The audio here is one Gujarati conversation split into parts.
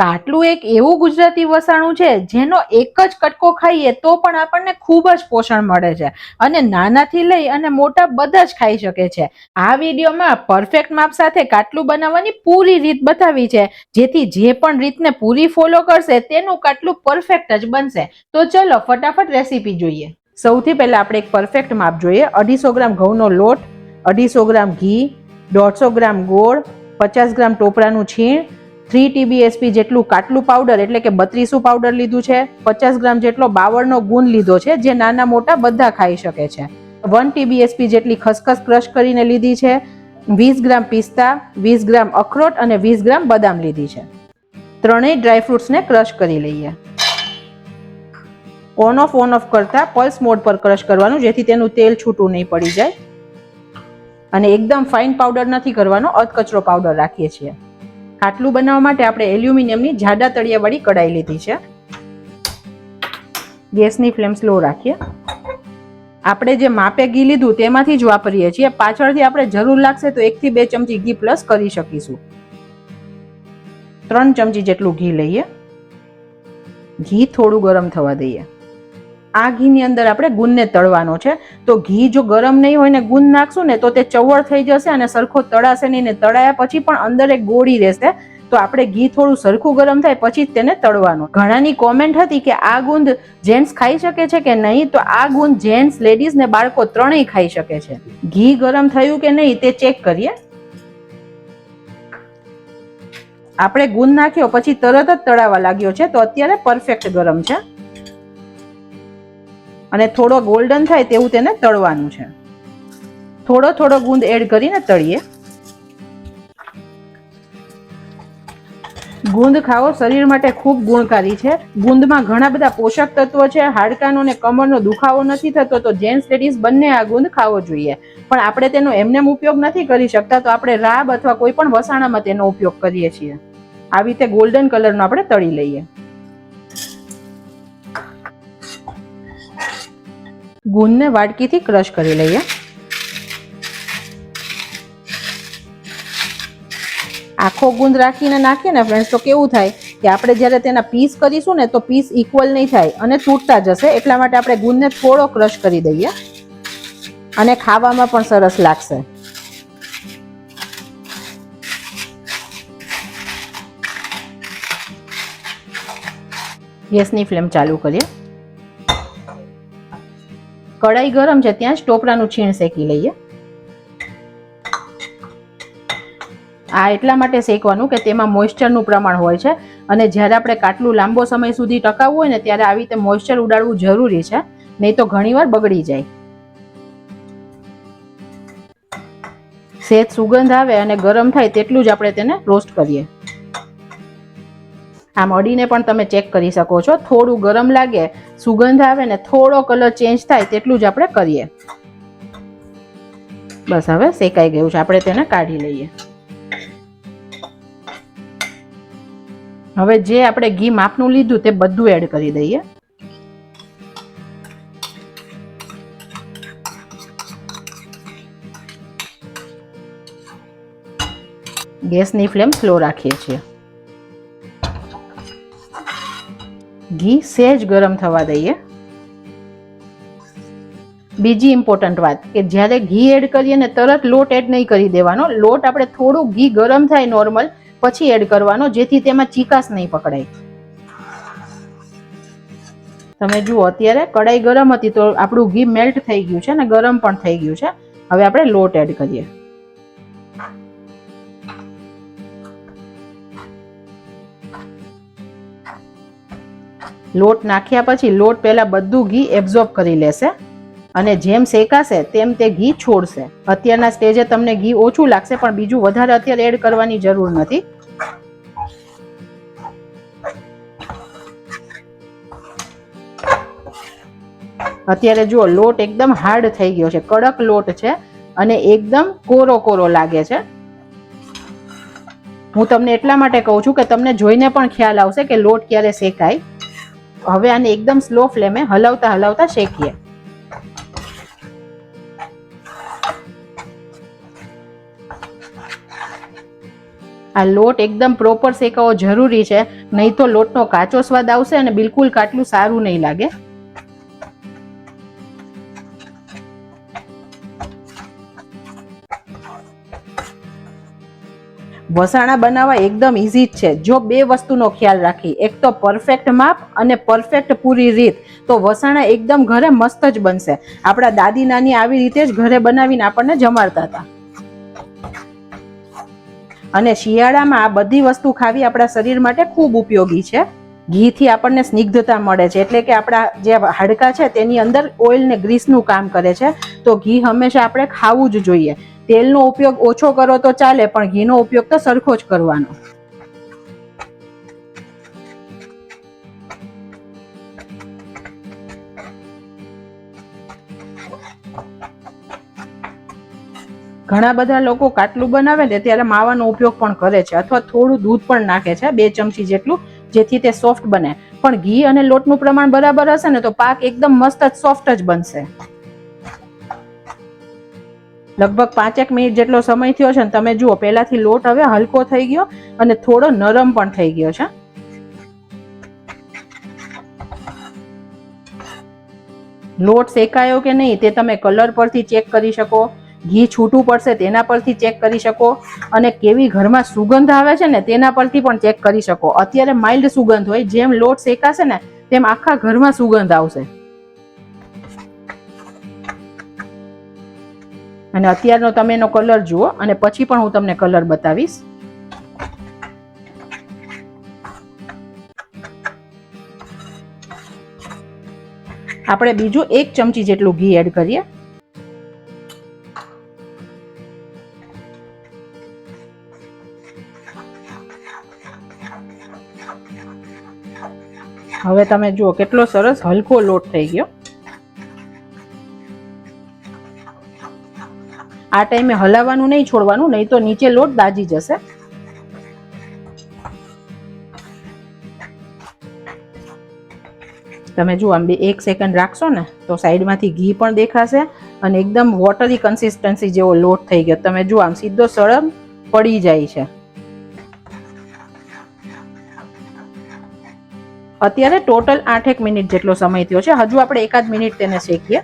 કાટલું એક એવું ગુજરાતી વસાણું છે, જેનો એક જ કટકો ખાઈએ તો પણ આપણને ખૂબ જ પોષણ મળે છે અને નાનાથી લઈ અને મોટા બધા જ ખાઈ શકે છે. આ વિડીયોમાં પરફેક્ટ માપ સાથે કાટલું બનાવવાની પૂરી રીત બતાવી છે, જેથી જે પણ રીતને પૂરી ફોલો કરશે તેનું કાટલું પરફેક્ટ જ બનશે. તો ચલો ફટાફટ રેસીપી જોઈએ. સૌથી પહેલા આપણે એક પરફેક્ટ માપ જોઈએ. અઢીસો ગ્રામ ઘઉંનો લોટ, અઢીસો ગ્રામ ઘી, દોઢસો ગ્રામ ગોળ, પચાસ ગ્રામ ટોપરાનું છીણ થ્રી ટીબીએસપી જેટલું કાટલું પાવડર એટલે કે બત્રીસું પાવડર લીધું છે, પચાસ ગ્રામ જેટલો બાવળનો ગુણ લીધો છે, જે નાના મોટા બધા ખાઈ શકે છે. વન ટીબીએસપી જેટલી ખસખસ ક્રશ કરીને લીધી છે, વીસ ગ્રામ પિસ્તા, વીસ ગ્રામ અખરોટ અને વીસ ગ્રામ બદામ લીધી છે. ત્રણેય ડ્રાયફ્રૂટ્સને ક્રશ કરી લઈએ. ઓન ઓફ ઓન ઓફ કરતા પલ્સ મોડ પર ક્રશ કરવાનું, જેથી તેનું તેલ છૂટું નહીં પડી જાય. અને એકદમ ફાઇન પાવડર નથી કરવાનો, અધકચરો પાવડર રાખીએ છીએ. ખાટલું બનાવવા માટે આપણે એલ્યુમિનિયમની જાડા તળિયાવાળી કડાઈ લીધી છે. ગેસની ફ્લેમ સ્લો રાખીએ. આપણે જે માપે ઘી લીધું તેમાંથી જ વાપરીએ છીએ. પાછળથી આપણે જરૂર લાગશે તો એકથી બે ચમચી ઘી પ્લસ કરી શકીશું. ત્રણ ચમચી જેટલું ઘી લઈએ. ઘી થોડું ગરમ થવા દઈએ. આ ઘીની અંદર આપણે ગુંદને તળવાનો છે. તો ઘી જો ગરમ નહીં હોય ને ગુંદ નાખશું ને તો તે ચવળ થઈ જશે અને સરખો તળાશે નહીં ને તળાયા પછી પણ અંદર એક ગોળી રહેશે. તો આપણે ઘી થોડું સરખું ગરમ થાય પછી જ તેને તળવાનું. ઘણાની કોમેન્ટ હતી કે આ ગુંદ જેન્ટ્સ ખાઈ શકે છે કે નહીં? તો આ ગુંદ જેન્ટ્સ લેડીઝ ને બાળકો ત્રણેય ખાઈ શકે છે. ઘી ગરમ થયું કે નહીં તે ચેક કરીએ. આપણે ગુંદ નાખ્યો પછી તરત જ તળાવા લાગ્યો છે. તો અત્યારે પરફેક્ટ ગરમ છે. અને થોડો ગોલ્ડન થાય તેવું તેને તળવાનું છે. થોડો થોડો ગુંદ એડ કરીને તળીએ. ગુંદ ખાવો શરીર માટે ખૂબ ગુણકારી છે. ગુંદમાં ઘણા બધા પોષક તત્વો છે, હાડકાનો અને કમરનો દુખાવો નથી થતો, તો જેન્ટ્સ લેડીઝ બંને આ ગુંદ ખાવો જોઈએ. પણ આપણે તેનો એમનેમ ઉપયોગ નથી કરી શકતા, તો આપણે રાબ અથવા કોઈ પણ વસાણામાં તેનો ઉપયોગ કરીએ છીએ. આવી રીતે ગોલ્ડન કલરનો આપણે તળી લઈએ. ગુંદને વાટકીથી ક્રશ કરી લઈએ. આખો ગુંદ રાખીને નાખીએ ને ફ્રેન્ડ્સ તો કેવું થાય કે આપણે જ્યારે તેના પીસ કરીશું ને તો પીસ ઇક્વલ નહીં થાય અને તૂટતા જશે, એટલા માટે આપણે ગુંદને થોડો ક્રશ કરી દઈએ. અને ખાવામાં પણ સરસ લાગશે. ગેસની ફ્લેમ ચાલુ કરીએ. કડાઈ ગરમ છે, ત્યાં જ ટોપરાનું છીણ શેકી લઈએ. આ એટલા માટે શેકવાનું કે તેમાં મોઇસ્ચરનું પ્રમાણ હોય છે. અને જ્યારે આપણે કાટલું લાંબો સમય સુધી ટકાવવું હોય ને, ત્યારે આવી રીતે મોઇસ્ચર ઉડાડવું જરૂરી છે. નહીં તો ઘણીવાર બગડી જાય. સેજ સુગંધ આવે અને ગરમ થાય તેટલું જ આપણે તેને રોસ્ટ કરીએ. આમ અડીને પણ તમે ચેક કરી શકો છો. થોડું ગરમ લાગે, સુગંધ આવે ને થોડો કલર ચેન્જ થાય તેટલું જ આપણે કરીએ. બસ હવે શેકાઈ ગયું છે. આપણે તેને કાઢી લઈએ. હવે જે આપણે ઘી માપનું લીધું તે બધું એડ કરી દઈએ. ગેસની ફ્લેમ સ્લો રાખીએ છીએ. ઘી સહેજ ગરમ થવા દઈએ. બીજી ઇમ્પોર્ટન્ટ વાત કે જ્યારે ઘી એડ કરીએ ને તરત લોટ એડ નહીં કરી દેવાનો, લોટ આપણે થોડું ઘી ગરમ થાય નોર્મલ પછી એડ કરવાનો, જેથી તેમાં ચીકાશ નહીં પકડાય. તમે જુઓ, અત્યારે કડાઈ ગરમ હતી તો આપણું ઘી મેલ્ટ થઈ ગયું છે ને ગરમ પણ થઈ ગયું છે. હવે આપણે લોટ એડ કરીએ. લોટ નાખ્યા પછી લોટ પહેલા બધું ઘી એબ્ઝોર્બ કરી લેશે અને જેમ શેકાશે તેમ તે ઘી છોડશે. અત્યારના સ્ટેજે તમને ઘી ઓછું લાગશે, પણ બીજું વધારે અત્યારે એડ કરવાની જરૂર નથી. અત્યારે જુઓ, લોટ એકદમ હાર્ડ થઈ ગયો છે, કડક લોટ છે અને એકદમ કોરો કોરો લાગે છે. હું તમને એટલા માટે કહું છું કે તમને જોઈને પણ ખ્યાલ આવશે કે લોટ ક્યારે શેકાય. હવે આને એકદમ સ્લો ફ્લેમે હલાવતા હલાવતા શેકીએ. આ લોટ એકદમ પ્રોપર શેકાવો જરૂરી છે. નહીં તો લોટનો કાચો સ્વાદ આવશે અને બિલકુલ કાટલું સારું નહીં લાગે. વસાણા બનાવવા એકદમ ઇઝી જ છે. જો બે વસ્તુનો ખ્યાલ રાખી, એક તો પરફેક્ટ માપ અને પરફેક્ટ પૂરી રીત, તો વસાણા એકદમ ઘરે મસ્ત જ બનશે. આપણા દાદી નાની આવી રીતે જ ઘરે બનાવીને આપણને જમાડતા હતા. અને શિયાળામાં આ બધી વસ્તુ ખાવી આપણા શરીર માટે ખૂબ ઉપયોગી છે. ઘીથી આપણને સ્નિગ્ધતા મળે છે. એટલે કે આપણા જે હાડકા છે, તેની અંદર ઓઇલ ને ગ્રીસનું કામ કરે છે. તો ઘી હંમેશા આપણે ખાવું જ જોઈએ. તેલનો ઉપયોગ ઓછો કરો તો ચાલે, પણ ઘીનો ઉપયોગ તો સરખો જ કરવાનો. ઘણા બધા લોકો કાટલું બનાવે ને ત્યારે માવાનો ઉપયોગ પણ કરે છે, અથવા થોડું દૂધ પણ નાખે છે, બે ચમચી જેટલું, જેથી તે સોફ્ટ બને. પણ ઘી અને લોટનું પ્રમાણ બરાબર હશે ને તો પાક એકદમ મસ્ત સોફ્ટ જ બનશે. લગભગ પાંચેક મિનિટ જેટલો સમય થયો છે ને તમે જુઓ, પહેલાથી લોટ હવે હલકો થઈ ગયો અને થોડો નરમ પણ થઈ ગયો છે. લોટ શેકાયો કે નહીં તે તમે કલર પરથી ચેક કરી શકો, ઘી છૂટું પડશે તેના પરથી ચેક કરી શકો અને કેવી ઘરમાં સુગંધ આવે છે ને તેના પરથી પણ ચેક કરી શકો. અત્યારે માઇલ્ડ સુગંધ હોય, જેમ લોટ શેકાશે ને તેમ આખા ઘરમાં સુગંધ આવશે. અને અત્યારનો તમે એનો કલર જુઓ અને પછી પણ હું તમને કલર બતાવીશ. આપણે બીજું એક ચમચી જેટલું ઘી એડ કરીએ. હવે તમે જુઓ કેટલો સરસ હલકો લોટ થઈ ગયો. આ ટાઈમે હલાવવાનું નહીં છોડવાનું, નહીં તો નીચે લોટ દાજી જશે. તમે જુઓ, આમ બે એક સેકન્ડ રાખશો ને, તો સાઈડમાંથી ઘી પણ દેખાશે અને એકદમ વોટરી કન્સિસ્ટન્સી જેવો લોટ થઈ ગયો. તમે જુઓ, આમ સીધો સળમ પડી જાય છે. અત્યારે ટોટલ આઠેક મિનિટ જેટલો સમય થયો છે. હજુ આપણે એકાદ મિનિટ તેને શેકીએ.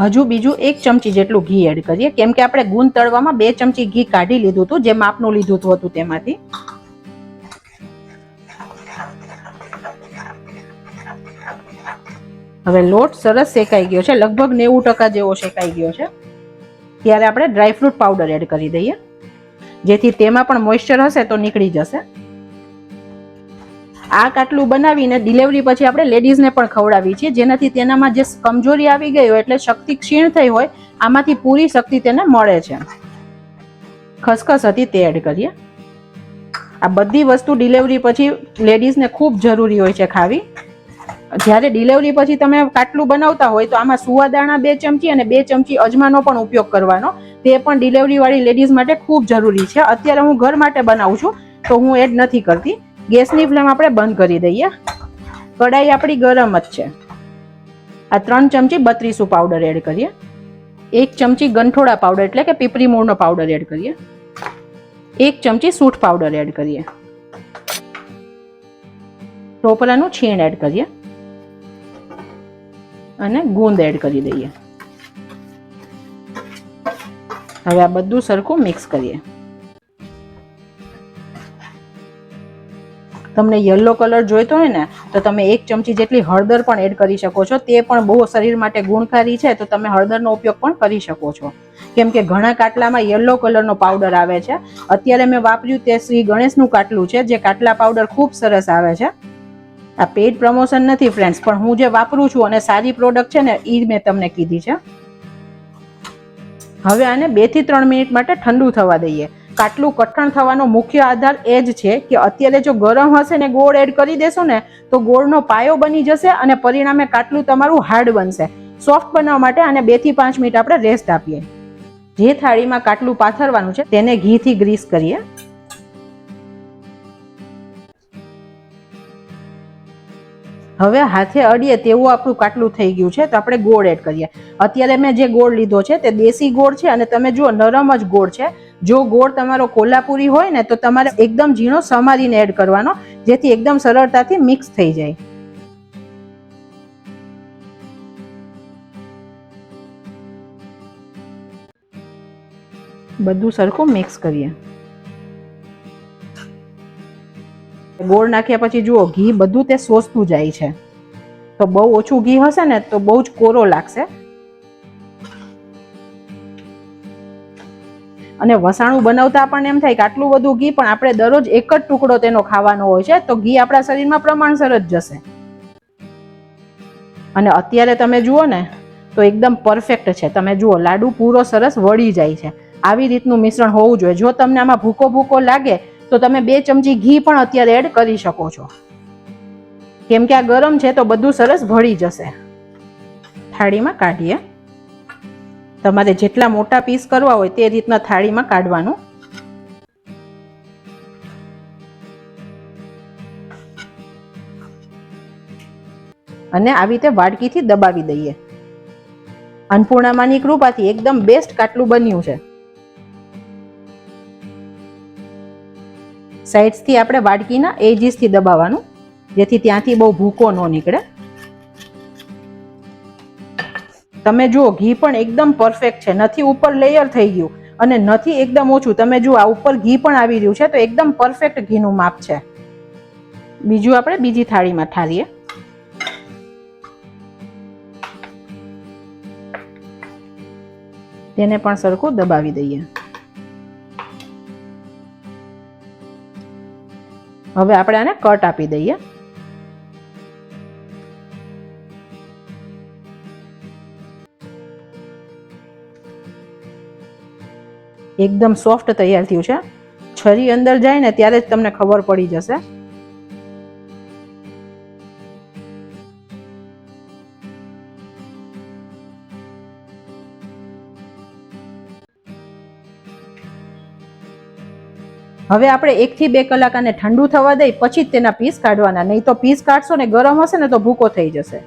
હજુ બીજું એક ચમચી જેટલું ઘી એડ કરીએ. કેમ કે આપણે ગુંદ તળવામાં બે ચમચી ઘી કાઢી લીધું હતું જે માપનું લીધું હતું તેમાંથી. હવે લોટ સરસ શેકાઈ ગયો છે, લગભગ નેવું ટકા જેવો શેકાઈ ગયો છે. ત્યારે આપણે ડ્રાયફ્રૂટ પાવડર એડ કરી દઈએ. જેથી તેમાં પણ મોઇશ્ચર હશે તો નીકળી જશે. આ કાટલું બનાવીને ડિલિવરી પછી આપણે લેડીઝને પણ ખવડાવી છીએ. જેનાથી તેનામાં જે કમજોરી આવી ગઈ હોય એટલે શક્તિ ક્ષીણ થઈ હોય, આમાંથી પૂરી શક્તિ તેને મળે છે. ખસખસ હતી તે એડ કરીએ. આ બધી વસ્તુ ડિલિવરી પછી લેડીઝને ખૂબ જરૂરી હોય છે ખાવી. જ્યારે ડિલિવરી પછી તમે કાટલું બનાવતા હોય તો આમાં સુવાદાણા બે ચમચી અને બે ચમચી અજમાનો પણ ઉપયોગ કરવાનો. તે પણ ડિલિવરીવાળી લેડીઝ માટે ખૂબ જરૂરી છે. અત્યારે હું ઘર માટે બનાવું છું, તો હું એડ નથી કરતી. ગેસની ફ્લેમ આપણે બંધ કરી દઈએ. કઢાઈ આપણી ગરમ જ છે. આ ત્રણ ચમચી બત્રીસું પાવડર એડ કરીએ. એક ચમચી ગંઠોડા પાવડર એટલે કે પીપરી મૂળનો પાવડર એડ કરીએ. એક ચમચી સૂંઠ પાવડર એડ કરીએ. ટોપરાનું છીણ એડ કરીએ. અને ગુંદ એડ કરી દઈએ. હવે આ બધું સરખું મિક્સ કરીએ. તમને યલો કલર જોઈતો હોય ને, તો તમે એક ચમચી જેટલી હળદર પણ એડ કરી શકો છો. તે પણ બહુ શરીર માટે ગુણકારી છે, તો તમે હળદરનો ઉપયોગ પણ કરી શકો છો. કેમ કે ઘણા કાટલામાં યલો કલરનો પાવડર આવે છે. અત્યારે મેં વાપર્યું તે શ્રી ગણેશનું કાટલું છે, જે કાટલા પાવડર ખૂબ સરસ આવે છે. આ પેઇડ પ્રમોશન નથી ફ્રેન્ડ્સ પણ હું જે વાપરું છું અને સારી પ્રોડક્ટ છે ને એ મેં તમને કીધી છે. હવે આને બેથી ત્રણ મિનિટ માટે ઠંડુ થવા દઈએ. કાટલું કઠણ થવાનો મુખ્ય આધાર એ જ છે કે અત્યારે જો ગરમ હશે ને ગોળ એડ કરી દેશો ને, તો ગોળનો પાયો બની જશે અને પરિણામે કાટલું તમારું હાર્ડ બનશે. સોફ્ટ બનાવવા માટે આને બેથી પાંચ મિનિટ આપણે રેસ્ટ આપીએ. જે થાળીમાં કાટલું પાથરવાનું છે, તેને ઘીથી ગ્રીસ કરીએ. હવે હાથે અડીએ તેવું આપણું કાટલું થઈ ગયું છે, તો આપણે ગોળ એડ કરીએ. અત્યારે મેં જે ગોળ લીધો છે, તે દેશી ગોળ છે અને તમે જુઓ નરમ જ ગોળ છે. જો ગોળ તમારો કોલ્હાપુરી હોય ને, તો તમારે એકદમ ઝીણો સમારીને એડ કરવાનો, જેથી એકદમ સરળતાથી મિક્સ થઈ જાય. બધું સરખું મિક્સ કરીએ. ગોળ નાખ્યા પછી જુઓ, ઘી બધું તે સોસતું જાય છે. તો બહુ ઓછું ઘી હશે ને, તો બહુ જ કોરો લાગશે. અને વસાણું બનાવતા આપણને એમ થાય કે આટલું બધું ઘી, પણ આપણે દરરોજ એક જ ટુકડો તેનો ખાવાનો હોય છે, તો ઘી આપણા શરીરમાં પ્રમાણસર જ જશે. અને અત્યારે તમે જુઓ ને, તો એકદમ પરફેક્ટ છે. તમે જુઓ, લાડુ પૂરો સરસ વળી જાય છે. આવી રીતનું મિશ્રણ હોવું જોઈએ. જો તમને આમાં ભૂકો ભૂકો લાગે, તો તમે બે ચમચી ઘી પણ અત્યારે એડ કરી શકો છો. કેમ કે આ ગરમ છે, તો બધું સરસ ભળી જશે. થાળીમાં કાઢીએ. તમારે જેટલા મોટા પીસ કરવા હોય તે રીતના થાળીમાં કાઢવાનું. અને આવી રીતે વાડકીથી દબાવી દઈએ. અન્નપૂર્ણામાની કૃપાથી એકદમ બેસ્ટ કાટલું બન્યું છે. સાઇડ્સથી આપણે વાડકીના એજીસથી દબાવવાનું, જેથી ત્યાંથી બહુ ભૂકો ન નીકળે. તમે જુઓ, ઘી પણ એકદમ પરફેક્ટ છે. નથી ઉપર લેયર થઈ ગયું અને નથી એકદમ ઓછું. તમે જુઓ, આ ઉપર ઘી પણ આવી રહ્યું છે, તો એકદમ પરફેક્ટ ઘીનું માપ છે. બીજું આપણે બીજી થાળીમાં ઠારીએ તેને પણ સરખું દબાવી દઈએ. હવે આપણે આને કટ આપી દઈએ. એકદમ સોફ્ટ તૈયાર થયું છે. છરી અંદર જાય ને ત્યારે જ તમને ખબર પડી જશે. હવે આપણે એકથી બે કલાક આને ઠંડુ થવા દઈ, પછી જ તેના પીસ કાઢવાના. નહીં તો પીસ કાઢશો ને ગરમ હશે ને તો ભૂકો થઈ જશે.